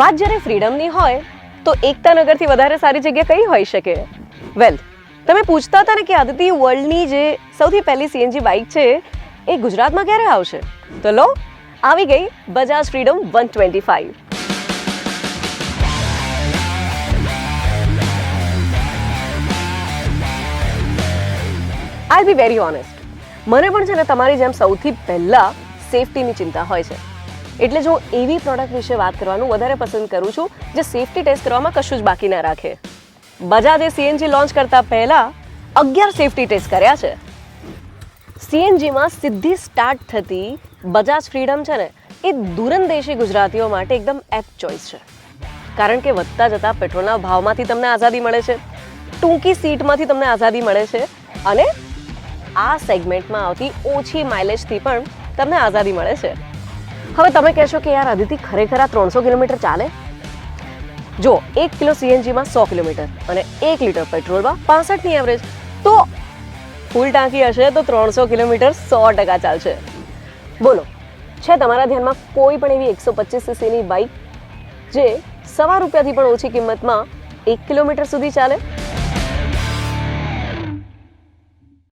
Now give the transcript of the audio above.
વાત જ્યારે ફ્રીડમની હોય, તો એકતા નગરથી વધારે સારી જગ્યા કઈ હોઈ શકે? વેલ તમે પૂછતા હતા ને કે આદિતિ વર્લ્ડની જે સૌથી પહેલી સીએનજી બાઇક છે, એ ગુજરાતમાં ક્યારે આવશે? તો લો, આવી ગઈ Bajaj freedom one twenty five I be very honest મને પણ છે ને તમારી જેમ સૌથી પહેલાં સેફટીની ચિંતા હોય છે. એટલે જો એવી પ્રોડક્ટ વિશે વાત કરવાનું વધારે પસંદ કરું છું, જે સેફટી ટેસ્ટ કરવામાં કશું જ બાકી ના રાખે. બજાજે સીએનજી લોન્ચ કરતા પહેલા અગિયાર સેફટી ટેસ્ટ કર્યા છે. સીએનજીમાં સીધી સ્ટાર્ટ થતી બજાજ ફ્રીડમ છે ને, એ દૂરંદેશી ગુજરાતીઓ માટે એકદમ એપ ચોઈસ છે. કારણ કે વધતા જતા પેટ્રોલના ભાવમાંથી તમને આઝાદી મળે છે, ટૂંકી સીટમાંથી તમને આઝાદી મળે છે અને આ સેગમેન્ટમાં આવતી ઓછી માઇલેજથી પણ તમને આઝાદી મળે છે. હવે તમે કહેશો કે યાર અદિતિ ખરેખર આ ત્રણસો કિલોમીટર ચાલે? જો, એક કિલો સીએનજીમાં સો કિલોમીટર અને એક લીટર પેટ્રોલમાં પાસઠની એવરેજ તો ફૂલ ટાંકી હશે તો ત્રણસો કિલોમીટર સો ટકા ચાલશે. બોલો, છે તમારા ધ્યાનમાં કોઈ પણ એવી એકસો પચીસ સીસીની બાઇક જે સવા રૂપિયાથી પણ ઓછી કિંમતમાં એક કિલોમીટર સુધી ચાલે?